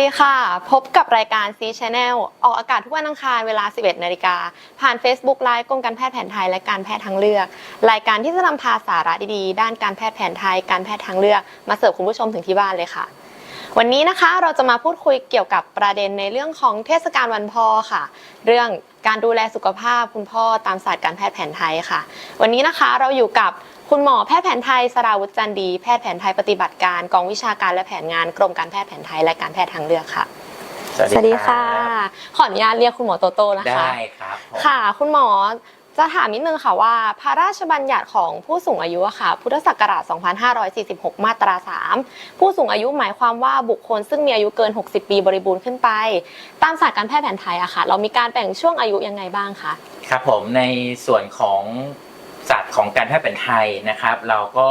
ดีค่ะ พบกับรายการ C Channel ออกอากาศทุกวันอังคารเวลา 11 นาฬิกา ผ่าน Facebook Live กรมการแพทย์แผนไทยและการแพทย์ทางเลือก รายการที่จะนำพาสาระดีๆ ด้านการแพทย์แผนไทย การแพทย์ทางเลือก มาเสิร์ฟคุณผู้ชมถึงที่บ้านเลยค่ะ วันนี้นะคะเราจะมาพูดคุยเกี่ยวกับประเด็นในเรื่องของเทศกาลวันพ่อค่ะ เรื่องการดูแลสุขภาพคุณพ่อตามศาสตร์การแพทย์แผนไทยค่ะ วันนี้นะคะเราอยู่กับ คุณหมอแพทย์แผนไทยสราวุฒิจันดี แพทย์แผนไทยปฏิบัติการกองวิชาการและแผนงานกรมการแพทย์แผนไทยและการแพทย์ทางเลือกค่ะ สวัสดีค่ะ ขออนุญาตเรียกคุณหมอโตโต้นะคะ ได้ครับผมค่ะ คุณหมอจะถามนิดนึงค่ะว่า พระราชบัญญัติของผู้สูงอายุอะค่ะ พุทธศักราช 2546 มาตรา 3 ผู้สูงอายุหมายความว่าบุคคลซึ่งมีอายุเกิน 60 ปีบริบูรณ์ขึ้นไป ตามศาสตร์การแพทย์แผนไทยอะค่ะ เรามีการแบ่งช่วงอายุยังไงบ้างคะ ครับผมในส่วนของ ศาสตร์ของการแพทย์แผนไทยนะครับ เราก็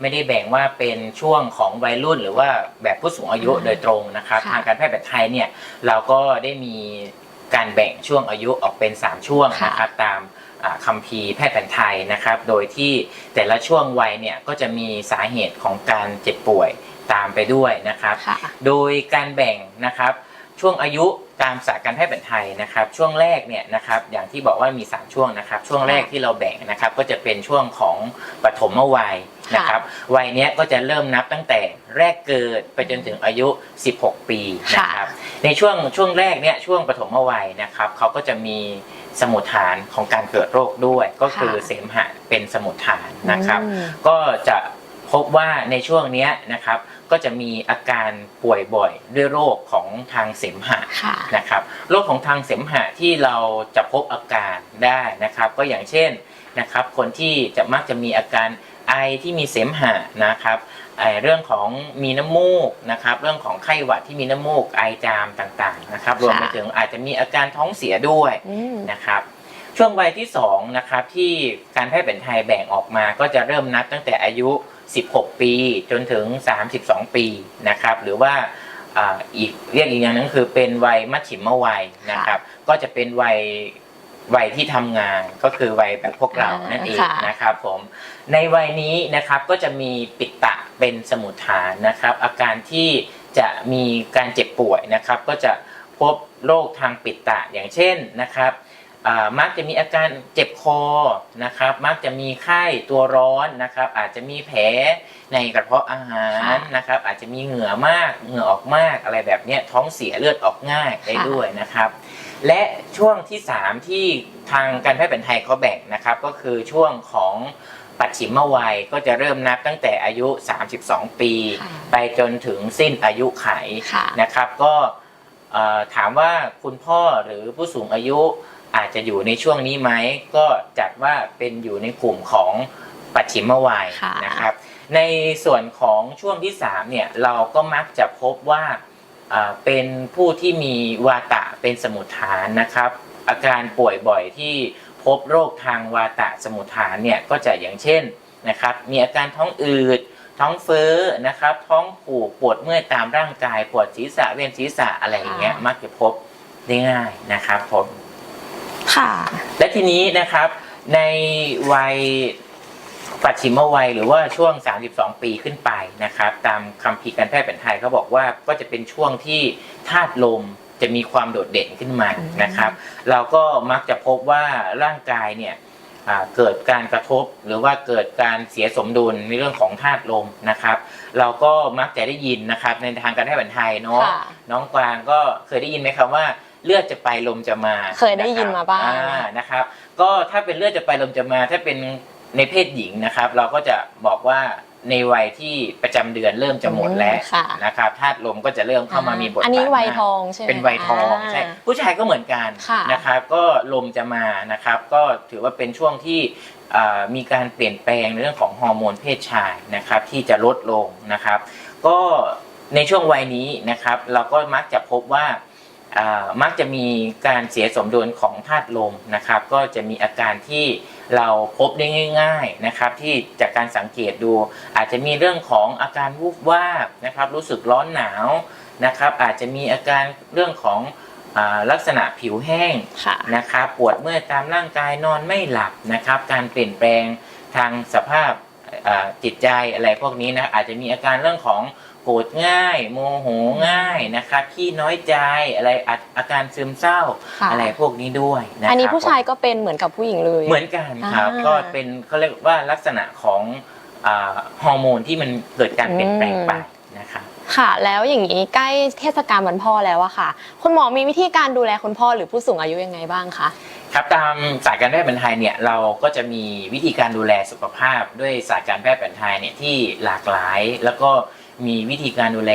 ไม่ได้แบ่งว่าเป็นช่วงของวัยรุ่น หรือว่าแบบผู้สูงอายุอืมโดยตรงนะครับค่ะทางการแพทย์แผนไทยเนี่ยเราก็ได้มีการแบ่งช่วงอายุออกเป็น 3 ช่วงนะครับตามอ่าคัมภีร์แพทย์แผนไทยนะครับ โดยที่แต่ละช่วงวัยเนี่ยก็จะมีสาเหตุของการเจ็บป่วยตามไปด้วยนะครับ ค่ะ โดยการแบ่งนะครับช่วงอายุ ตามศาสตร์การแพทย์แผนไทยนะครับ ช่วงแรกเนี่ยนะครับอย่างที่บอกว่ามี 3 ช่วงนะครับ ช่วงแรกที่เราแบ่งนะครับ ก็จะเป็นช่วงของปฐมวัยนะครับวัยเนี้ยก็จะเริ่มนับตั้งแต่แรกเกิดไปจนถึงอายุ 16 ปีนะครับในช่วงช่วงแรกเนี่ยช่วงปฐมวัยนะครับเขาก็จะมีสมุดฐานของการเกิดโรคด้วย ก็คือเสมหะเป็นสมุดฐานนะครับอืมก็จะ พบว่าในช่วงเนี้ยนะครับก็จะมีอาการป่วยบ่อยด้วยโรคของทางเสมหะค่ะนะครับโรคของทางเสมหะที่เราจะพบอาการได้นะครับ ก็อย่างเช่นนะครับ คนที่จะมักจะมีอาการไอที่มีเสมหะนะครับไอเรื่องของมีน้ำมูกนะครับ เรื่องของไข้หวัดที่มีน้ำมูกไอจามต่างๆนะครับ รวมไปถึงอาจจะมีอาการท้องเสียด้วยอืมนะครับช่วงวัยที่2นะครับที่การแพทย์แผนไทยแบ่งออกมาก็จะเริ่มนับตั้งแต่อายุ 16 ปี จนถึง 32 ปีนะครับ หรือว่าอ่าอีกเรียกอีกอย่างหนึงคือเป็นวัยมัชฉิมวัยนะครับ ก็จะเป็นวัยวัยที่ทำงานก็คือวัยแบบพวกเรานั่นเองค่ะนะครับผมในวัยนี้นะครับก็จะมีปิดตะเป็นสมุทฐานนะครับ อาการที่จะมีการเจ็บป่วยนะครับ ก็จะพบโรคทางปิดตะอย่างเช่นนะครับอ่า มักจะมีอาการเจ็บคอนะครับ มักจะมีไข้ตัวร้อนนะครับ อาจจะมีแผลในกระเพาะอาหารค่ะนะครับ อาจจะมีเหงื่อมากเหงื่อออกมากอะไรแบบเนี้ยท้องเสียเลือดออกง่ายได้ค่ะด้วยนะครับ และช่วงที่ 3 ที่ทางการแพทย์แผนไทยเขาแบ่งนะครับ ก็คือช่วงของปัจฉิมวัยก็จะเริ่มนับตั้งแต่อายุ 32 ปีค่ะไปจนถึงสิ้นอายุไขค่ะนะครับ ก็เอ่อถามว่าคุณพ่อหรือผู้สูงอายุ อาจจะอยู่ในช่วงนี้ไหมก็จัดว่าเป็นอยู่ในกลุ่มของปัจฉิมวัยค่ะนะครับ ในส่วนของช่วงที่3เนี่ยเราก็มักจะพบว่าอ่าเป็นผู้ที่มีวาตะเป็นสมุทฐานนะครับ อาการป่วยบ่อยที่พบโรคทางวาตะสมุทฐานเนี่ยก็จะอย่างเช่นนะครับ มีอาการท้องอืดท้องเฟ้อนะครับ ท้องผูกปวดเมื่อยตามร่างกายปวดศีรษะเวียนศีรษะอะไรอย่างเงี้ยค่ะมักจะพบได้ง่ายนะครับผม ค่ะ และทีนี้นะครับในวัยปัจฉิมวัยหรือว่าช่วง 32 ปีขึ้นไปนะครับ ตามคำพีร์การแพทย์แผนไทยเขาบอกว่าก็จะเป็นช่วงที่ธาตุลมจะมีความโดดเด่นขึ้นมาอืมนะครับ เราก็มักจะพบว่าร่างกายเนี่ยอ่าเกิดการกระทบหรือว่าเกิดการเสียสมดุลในเรื่องของธาตุลมนะครับ เราก็มักจะได้ยินนะครับในทางการแพทย์แผนไทยเนาะค่ะน้องกวางก็เคยได้ยินไหมครับว่า เลือดจะไปลมจะมาเคยได้ยินมาบ้าง อ่นะครับ ก็ถ้าเป็นเลือดจะไปลมจะมา ถ้าเป็นในเพศหญิงนะครับ เราก็จะบอกว่าในวัยที่ประจำเดือนเริ่มจะหมดแล้วค่ะ นะครับธาตุลมก็จะเริ่มเข้ามามีบทบาทอันนี้วัยมาก ทองใช่ไหมเป็นวัยทองา ใช่ผู้ชายก็เหมือนกันค่ะนะครับก็ลมจะมานะครับ ก็ถือว่าเป็นช่วงที่อ่ามีการเปลี่ยนแปลงในเรื่องของฮอร์โมนเพศชายนะครับที่จะลดลงนะครับ ก็ในช่วงวัยนี้นะครับ เราก็มักจะพบว่าอ่า มักจะมีการเสียสมดุลของธาตุลมนะครับ ก็จะมีอาการที่เราพบได้ง่าย ๆนะครับ ที่จากการสังเกตดู อาจจะมีเรื่องของอาการวูบวาบนะครับ รู้สึกร้อนหนาวนะครับ อาจจะมีอาการเรื่องของอาลักษณะผิวแห้งค่ะนะครับปวดเมื่อยตามร่างกายนอนไม่หลับนะครับ การเปลี่ยนแปลงทางสภาพอ่าจิตใจอะไรพวกนี้นะอาจจะมีอาการเรื่องของโกรธง่าย โมโหง่ายนะครับขี้น้อยใจอะไรอาอาการซึมเศร้าค่ะ อะไรพวกนี้ด้วยนะครับอันนี้ผู้ชายก็เป็นเหมือนกับผู้หญิงเลย เหมือนกันครับอ่า ก็เป็นเขาเรียกว่าลักษณะของอาฮอร์โมนที่มันเกิดการเปลี่ยนแปลงไปนะครับ ค่ะ แล้วอย่างนี้ใกล้เทศกาลวันพ่อแล้วอะค่ะ คุณหมอมีวิธีการดูแลคุณพ่อหรือผู้สูงอายุยังไงบ้างคะ ครับตามศาสตร์การแพทย์แผนไทยเนี่ยเราก็จะมีวิธีการดูแลสุขภาพด้วยศาสตร์การแพทย์แผนไทยเนี่ยที่หลากหลาย แล้วก็ มีวิธีการดูแล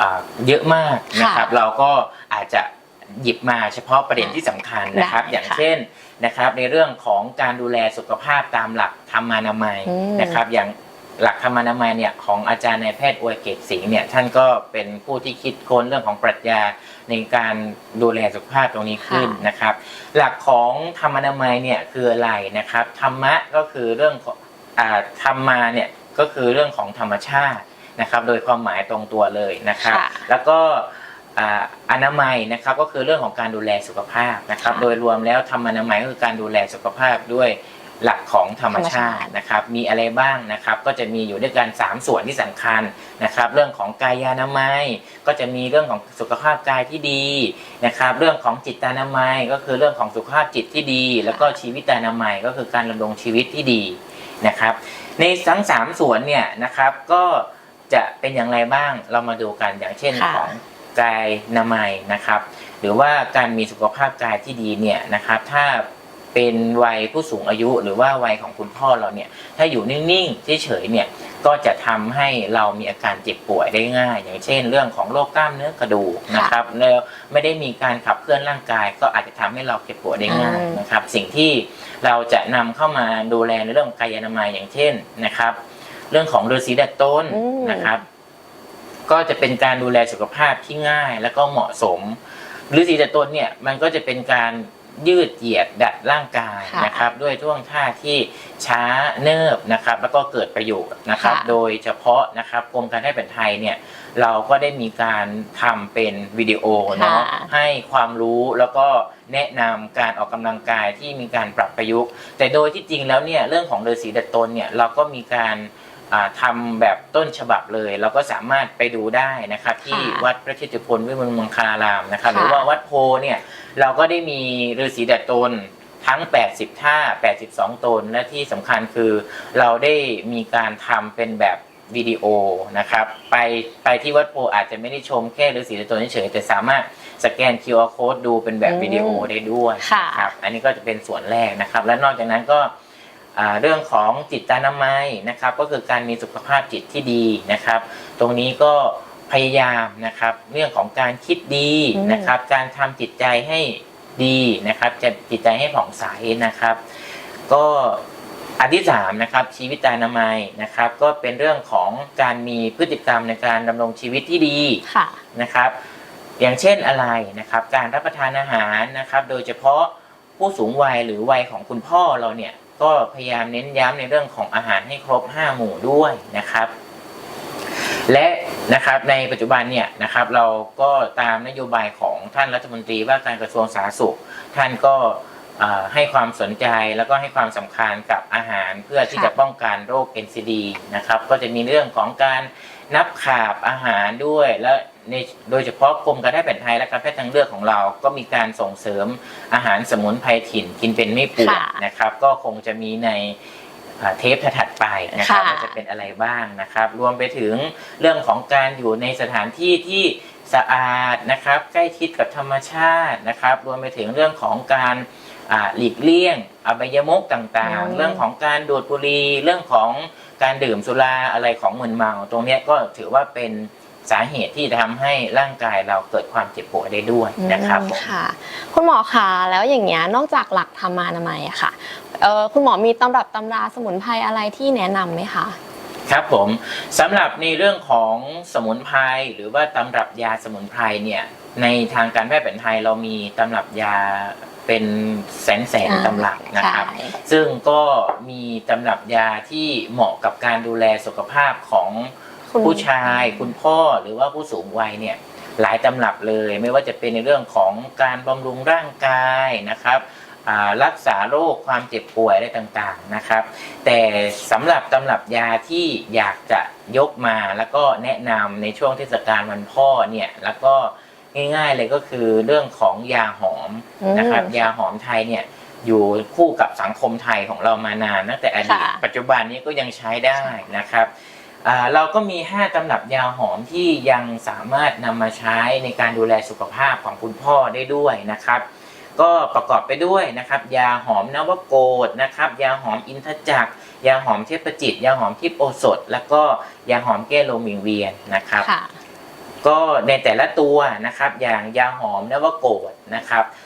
อ่าเยอะมากนะครับค่ะเราก็อาจจะหยิบมาเฉพาะประเด็นที่สำคัญนะครับได้อย่างค่ะเช่นนะครับ ในเรื่องของการดูแลสุขภาพตามหลักธรรมานามัยอืมนะครับ อย่างหลักธรรมานามัยเนี่ยของอาจารย์นายแพทย์อวยเกตสิงห์เนี่ยท่านก็เป็นผู้ที่คิดค้นเรื่องของปรัชญาในการดูแลสุขภาพตรงนี้ขึ้นนะครับ หลักของธรรมนามัยเนี่ยคืออะไรนะครับธรรมะก็คือเรื่องของอ่าธรรมาเนี่ยก็คือเรื่องของธรรมชาติ นะครับโดยความหมายตรงตัวเลยนะครับ ค่ะแล้วก็อ่าอนามัยนะครับก็คือเรื่องของการดูแลสุขภาพนะครับ ค่ะโดยรวมแล้วธรรมนามัยก็คือการดูแลสุขภาพด้วยหลักของธรรมชาตินะครับ มีอะไรบ้างนะครับ ก็จะมีอยู่ด้วยกันสามส่วนที่สำคัญนะครับ เรื่องของกายานามัย ก็จะมีเรื่องของสุขภาพกายที่ดีนะครับ เรื่องของจิตานามัย ก็คือเรื่องของสุขภาพจิตที่ดี แล้วก็ชีวิตานามัยก็คือการดำรงชีวิตที่ดีนะครับ ในทั้งสามส่วนเนี่ยนะครับก็ จะเป็นอย่างไรบ้างเรามาดูกันอย่างเช่นค่ะของกายนามัยนะครับ หรือว่าการมีสุขภาพกายที่ดีเนี่ยนะครับ ถ้าเป็นวัยผู้สูงอายุหรือว่าวัยของคุณพ่อเราเนี่ย ถ้าอยู่นิ่งๆเฉยๆเนี่ยก็จะทำให้เรามีอาการเจ็บป่วยได้ง่าย อย่างเช่น เรื่องของโรคกล้ามเนื้อกระดูกนะครับแล้วไม่ได้มีการขับเคลื่อนร่างกาย ก็อาจจะทำให้เราเจ็บป่วยได้ง่ายนะครับ สิ่งที่เราจะนำเข้ามาดูแลในเรื่องของกายนามัยอย่างเช่นนะครับ เรื่องของฤาษีดัดต้นอืมนะครับ ก็จะเป็นการดูแลสุขภาพที่ง่าย แล้วก็เหมาะสมฤาษีดัดต้นเนี่ยมันก็จะเป็นการยืดเหยียดดัดร่างกายค่ะนะครับ ด้วยท่วงท่าที่ช้าเนิบนะครับ แล้วก็เกิดประโยชน์นะครับค่ะโดยเฉพาะนะครับกรมการแพทย์แผนไทยเนี่ยเราก็ได้มีการทำเป็นวิดีโอเนาะค่ะให้ความรู้แล้วก็แนะนำการออกกำลังกายที่มีการปรับประยุกต์ แต่โดยที่จริงแล้วเนี่ยเรื่องของฤาษีดัดตนเนี่ยเราก็มีการอ่า ทำแบบต้นฉบับเลย เราก็สามารถไปดูได้นะครับ ที่ค่ะวัดพระชิตพลวิมลมังคลารามนะครับค่ะหรือว่าวัดโพเนี่ยเราก็ได้มีฤาษีดัดตนทั้ง 80 ท่า 82 ตน และที่สำคัญคือเราได้มีการทำเป็นแบบวิดีโอนะครับ ไปไปที่วัดโพอาจจะไม่ได้ชมแค่ฤาษีดัดตนเฉยๆแต่สามารถสแกน QR code ดูเป็นแบบวิดีโอได้ด้วยค่ะครับอันนี้ก็จะเป็นส่วนแรกนะครับ และนอกจากนั้นก็อ่า เรื่องของจิตตานามัยนะครับก็คือการมีสุขภาพจิตที่ดีนะครับ ตรงนี้ก็พยายามนะครับเรื่องของการคิดดีอืมนะครับ การทำจิตใจให้ดีนะครับจะจิตใจให้ผ่องใสนะครับ ก็อันที่สามนะครับชีวิตตานามัยนะครับ ก็เป็นเรื่องของการมีพฤติกรรมในการดำรงชีวิตที่ดีค่ะนะครับ อย่างเช่นอะไรนะครับ การรับประทานอาหารนะครับ โดยเฉพาะผู้สูงวัยหรือวัยของคุณพ่อเราเนี่ย ก็พยายามเน้นย้ำในเรื่องของอาหารให้ครบ 5 หมู่ด้วยนะครับ และนะครับในปัจจุบันเนี่ยนะครับเราก็ตามนโยบายของท่านรัฐมนตรีว่าการกระทรวงสาธารณสุข ท่านก็เอ่อให้ความสนใจแล้วก็ให้ความสำคัญกับอาหารเพื่อที่ค่ะจะป้องกันโรค NCD นะครับ ก็จะมีเรื่องของการนับขาบอาหารด้วยและ ในโดยเฉพาะกรมการแพทย์แผนไทยและการแพทย์ทางเลือกของเรา ก็มีการส่งเสริมอาหารสมุนไพรถิ่นกินเป็นไม่ป่วยค่ะนะครับ ก็คงจะมีในอ่าเทปถัดๆไปนะครับค่ะว่าจะเป็นอะไรบ้างนะครับ รวมไปถึงเรื่องของการอยู่ในสถานที่ที่สะอาดนะครับ ใกล้ชิดกับธรรมชาตินะครับ รวมไปถึงเรื่องของการอ่าหลีกเลี่ยง อบายมุกต่างอืมๆเรื่องของการดูดบุหรี่เรื่องของการดื่มสุราอะไรของมึนเมา ตรงเนี้ยก็ถือว่าเป็น สาเหตุที่จะทำให้ร่างกายเราเกิดความเจ็บปวดได้ด้วยนะครับอืมผม ค่ะ คุณหมอคะแล้วอย่างเงี้ยนอกจากหลักธรรมานามัยอะค่ะเออคุณหมอมีตำรับตำราสมุนไพรอะไรที่แนะนำไหมคะ ครับผมสำหรับในเรื่องของสมุนไพรหรือว่าตำรับยาสมุนไพรเนี่ยในทางการแพทย์แผนไทยเรามีตำรับยาเป็นแสนแสนๆตำรับนะครับ ใช่ ซึ่งก็มีตำรับยาที่เหมาะกับการดูแลสุขภาพของ คุณผู้ชายคุณพ่อหรือว่าผู้สูงวัยเนี่ยหลายตำรับเลยไม่ว่าจะเป็นในเรื่องของการบำรุงร่างกายนะครับอ่ารักษาโรคความเจ็บป่วยอะไรต่างๆนะครับ แต่สำหรับตำรับยาที่อยากจะยกมาแล้วก็แนะนำในช่วงเทศกาลวันพ่อเนี่ยแล้วก็ง่ายๆเลยก็คือเรื่องของยาหอมนะครับอืมยาหอมไทยเนี่ยอยู่คู่กับสังคมไทยของเรามานานตั้งแต่อดีตค่ะปัจจุบันนี้ก็ยังใช้ได้นะครับอ่า เราก็มี 5ตำรับยาหอมที่ยังสามารถนำมาใช้ในการดูแลสุขภาพของคุณพ่อได้ด้วยนะครับ ก็ประกอบไปด้วยนะครับ ยาหอมนวโกดนะครับ ยาหอมอินทจักรยาหอมเทพจิต ยาหอมทิพย์โอสถ แล้วก็ยาหอมแก้ลมวิงเวียนนะครับค่ะก็ในแต่ละตัวนะครับอย่างยาหอมนวโกดนะครับอ่า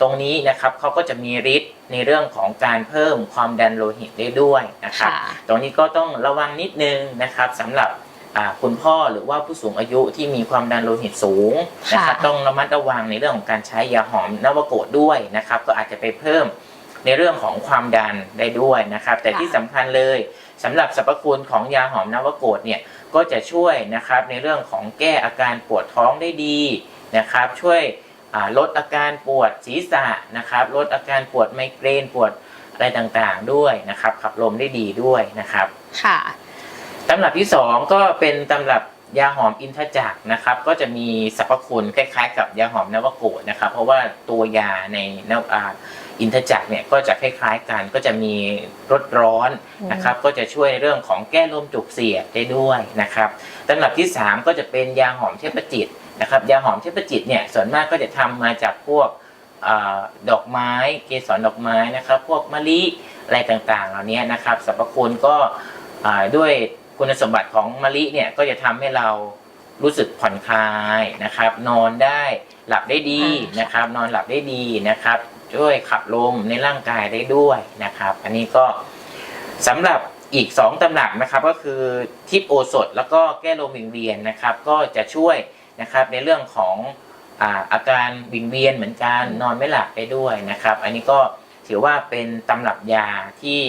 ตรงนี้นะครับเขาก็จะมีฤทธิ์ในเรื่องของการเพิ่มความดันโลหิตได้ด้วยนะครับค่ะตรงนี้ก็ต้องระวังนิดนึงนะครับสำหรับอ่าคุณพ่อหรือว่าผู้สูงอายุที่มีความดันโลหิตสูงนะครับค่ะต้องระมัดระวังในเรื่องของการใช้ยาหอมนวโกดด้วยนะครับ ก็อาจจะไปเพิ่มในเรื่องของความดันได้ด้วยนะครับ แต่ที่สำคัญเลยสำหรับสรรพคุณของยาหอมนวโกดเนี่ยก็จะช่วยนะครับในเรื่องของแก้อาการปวดท้องได้ดีนะครับ ช่วยอ่า ลดอาการปวดศีรษะนะครับลดอาการปวดไมเกรนปวดอะไรต่างๆด้วยนะครับ ขับลมได้ดีด้วยนะครับค่ะตำรับที่สองก็เป็นตำรับยาหอมอินทจักรนะครับ ก็จะมีสรรพคุณคล้ายๆ กับยาหอมนวโกดนะครับ เพราะว่าตัวยาในนวอ่าอินทจักรเนี่ยก็จะคล้ายๆกันก็จะมีรสร้อนนะครับ ก็จะช่วยในเรื่องของแก้ลมจุกเสียดได้ด้วยนะครับ ตำรับที่สามก็จะเป็นยาหอมเทพจิตนะครับยาหอมเทพจิตเนี่ยส่วนมากก็จะทำมาจากพวกอาดอกไม้เกสรดอกไม้นะครับ พวกมะลิอะไรต่างๆ เหล่านี้นะครับสรรพคุณก็อ่าด้วยคุณสมบัติของมะลิเนี่ยก็จะทำให้เรารู้สึกผ่อนคลายนะครับ นอนได้หลับได้ดีอ่านนะครับ นอนหลับได้ดีนะครับ ช่วยขับลมในร่างกายได้ด้วยนะครับ อันนี้ก็สำหรับ อีก 2ตำหนักนะครับก็คือทิพย์โอสถแล้วก็แก้ลมวิงเวียนนะครับ ก็จะช่วยนะครับในเรื่องของอ่าอาการวิงเวียนเหมือนกันนอนไม่หลับได้ด้วยนะครับ อันนี้ก็ถือว่าเป็นตำรับยาที่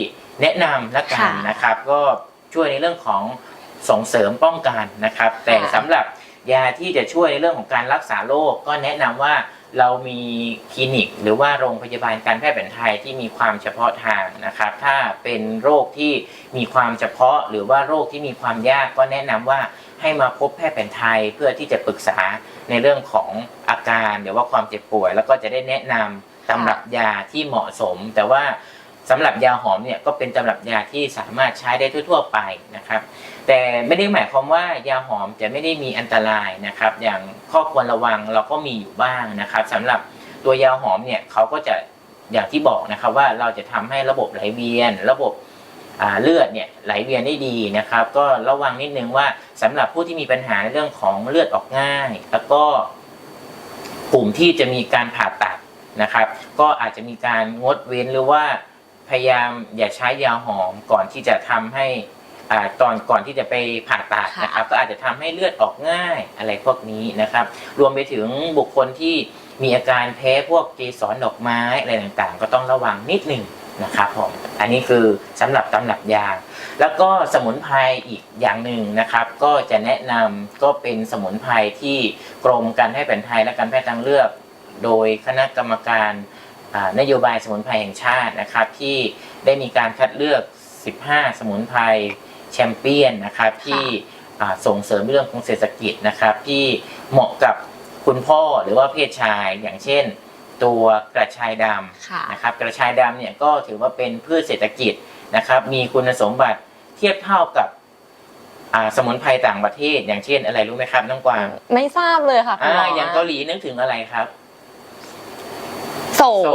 แนะนำละกันค่ะนะครับ ก็ช่วยในเรื่องของส่งเสริมป้องกันนะครับ แต่ค่ะสำหรับยาที่จะช่วยในเรื่องของการรักษาโรคก็แนะนำว่า เรามีคลินิกหรือว่าโรงพยาบาลการแพทย์แผนไทยที่มีความเฉพาะทางนะครับ ถ้าเป็นโรคที่มีความเฉพาะหรือว่าโรคที่มีความยากก็แนะนำว่าให้มาพบแพทย์แผนไทยเพื่อที่จะปรึกษาในเรื่องของอาการหรือว่าความเจ็บป่วย แล้วก็จะได้แนะนำตำรับยาที่เหมาะสม แต่ว่าสำหรับยาหอมเนี่ยก็เป็นตำรับยาที่สามารถใช้ได้ทั่ว ๆ ไปนะครับ แต่ไม่ได้หมายความว่ายาหอมจะไม่ได้มีอันตรายนะครับ อย่างข้อควรระวังเราก็มีอยู่บ้างนะครับสำหรับตัวยาหอมเนี่ยเขาก็จะอย่างที่บอกนะครับว่าเราจะทำให้ระบบไหลเวียน ระบบเลือดเนี่ยไหลเวียนได้ดีนะครับ ก็ระวังนิดนึงว่าสำหรับผู้ที่มีปัญหาในเรื่องของเลือดออกง่าย แล้วก็กลุ่มที่จะมีการผ่าตัดนะครับ ก็อาจจะมีการงดเว้นหรือว่าพยายามอย่าใช้ยาหอมก่อนที่จะทำให้ ตอนก่อนที่จะไปผ่าตัดค่ะนะครับ ก็อาจจะทำให้เลือดออกง่ายอะไรพวกนี้นะครับ รวมไปถึงบุคคลที่มีอาการแพ้พวกเกสรดอกไม้อะไรต่างๆ ก็ต้องระวังนิดหนึ่งนะครับผมอันนี้คือสำหรับตำรับยาแล้วก็สมุนไพรอีกอย่างหนึ่งนะครับ ก็จะแนะนำก็เป็นสมุนไพรที่กรมการแพทย์แผนไทยและการแพทย์ทางเลือก โดยคณะกรรมการอ่านโยบายสมุนไพรแห่งชาตินะครับ ที่ได้มีการคัดเลือก 15 สมุนไพร แชมเปี้ยนนะครับที่อ่าส่งเสริมเรื่องของเศรษฐกิจนะครับที่เหมาะกับคุณพ่อหรือว่าเพศชายอย่างเช่น ตัวกระชายดำค่ะนะครับกระชายดำเนี่ยก็ถือว่าเป็นพืชเศรษฐกิจนะครับ มีคุณสมบัติเทียบเท่ากับอ่าสมุนไพรต่างประเทศ อย่างเช่นอะไรรู้ไหมครับน้องกวางไม่ทราบเลยค่ะคุณอ่าหมออย่างเกาหลีนึกถึงอะไรครับโสโส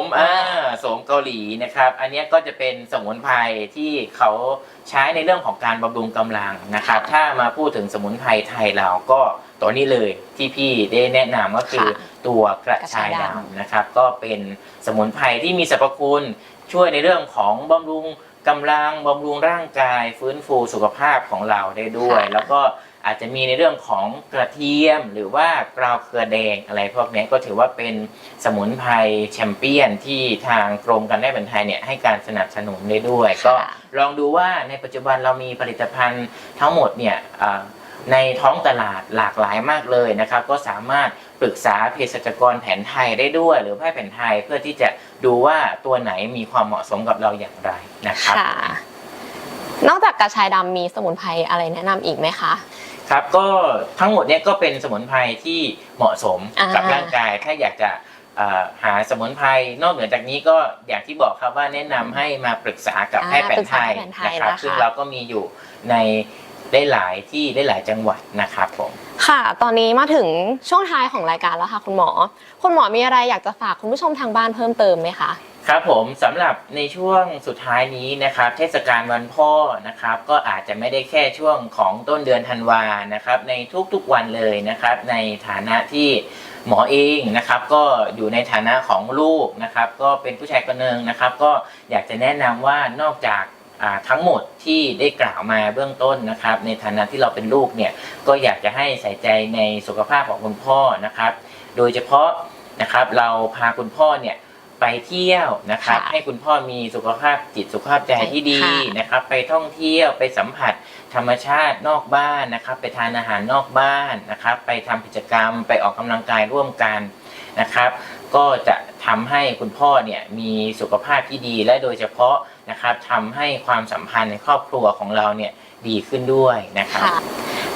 มมอ่าโสมเกาหลีนะครับ อันเนี้ยก็จะเป็นสมุนไพรที่เขาใช้ในเรื่องของการบำรุงกำลังนะครับ ถ้ามาพูดถึงสมุนไพรไทยเราก็ตัวนี้เลยที่พี่ได้แนะนำก็คือค่ะตัวกระชายกระชายดำดำนะครับ ก็เป็นสมุนไพรที่มีสรรพคุณช่วยในเรื่องของบำรุงกำลังบำรุงร่างกาย ฟื้นฟูสุขภาพของเราได้ด้วย แล้วก็ อาจจะมีในเรื่องของกระเทียมหรือว่ากราวเกลือแดงอะไรพวกนี้ก็ถือว่าเป็นสมุนไพรแชมเปี้ยนที่ทางกรมการแพทย์แผนไทยเนี่ยให้การสนับสนุนได้ด้วย ก็ค่ะลองดูว่าในปัจจุบันเรามีผลิตภัณฑ์ทั้งหมดเนี่ยอ่าในท้องตลาดหลากหลายมากเลยนะครับ ก็สามารถปรึกษาเภสัชกรแผนไทยได้ด้วย หรือแพทย์แผนไทยเพื่อที่จะดูว่าตัวไหนมีความเหมาะสมกับเราอย่างไรนะครับค่ะนอกจากกระชายดำมีสมุนไพรอะไรแนะนำอีกไหมคะ ครับก็ทั้งหมดเนี้ก็เป็นสมุนไพรที่เหมาะสมอ่ากักับร่างกายถ้าอยากจะเอ่อหาสมุนไพรนอกเหนือจากนี้ก็อย่างที่บอกครับว่าแนะนำให้มาปรึกษากับอ่าแพทย์แผนไทยปรึกษาแพทย์แผนไทยนะครับนะคะซึ่งเราก็มีอยู่ในได้หลายที่ได้หลายจังหวัดนะครับผมค่ะ ตอนนี้มาถึงช่วงท้ายของรายการแล้วค่ะ คุณหมอ คุณหมอมีอะไรอยากจะฝากคุณผู้ชมทางบ้านเพิ่มเติมไหมคะ ครับผมสำหรับในช่วงสุดท้ายนี้นะครับ เทศกาลวันพ่อนะครับ ก็อาจจะไม่ได้แค่ช่วงของต้นเดือนธันวานะครับ ในทุกๆวันเลยนะครับ ในฐานะที่หมอเองนะครับก็อยู่ในฐานะของลูกนะครับ ก็เป็นผู้ชายคนหนึ่งนะครับ ก็อยากจะแนะนำว่านอกจากทั้งหมดที่ได้กล่าวมาเบื้องต้นนะครับ ในฐานะที่เราเป็นลูกเนี่ยก็อยากจะให้ใส่ใจในสุขภาพของคุณพ่อนะครับ โดยเฉพาะนะครับเราพาคุณพ่อเนี่ย ไปเที่ยวนะครับ ค่ะให้คุณพ่อมีสุขภาพจิตสุขภาพใจที่ดีค่ะนะครับ ไปท่องเที่ยวไปสัมผัสธรรมชาตินอกบ้านนะครับ ไปทานอาหารนอกบ้านนะครับ ไปทำกิจกรรมไปออกกำลังกายร่วมกันนะครับ ก็จะทำให้คุณพ่อเนี่ยมีสุขภาพที่ดีและโดยเฉพาะนะครับทำให้ความสัมพันธ์ในครอบครัวของเราเนี่ย ดีขึ้นด้วยนะครับค่ะ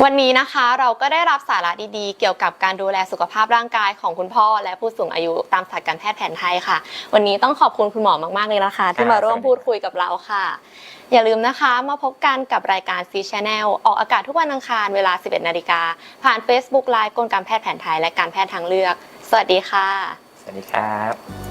วันนี้นะคะเราก็ได้รับสาระดีๆ เกี่ยวกับการดูแลสุขภาพร่างกายของคุณพ่อ และผู้สูงอายุตามศาสตร์การแพทย์แผนไทยค่ะ วันนี้ต้องขอบคุณคุณหมอมากๆเลยนะคะ ที่มาร่วมพูดคุยกับเราค่ะ อย่าลืมนะคะมาพบกันกับรายการ C Channel ออกอากาศทุกวันอังคารเวลา 11 นาฬิกา ผ่าน Facebook Live กลการแพทย์แผนไทยและการแพทย์ทางเลือก สวัสดีค่ะ สวัสดีครับ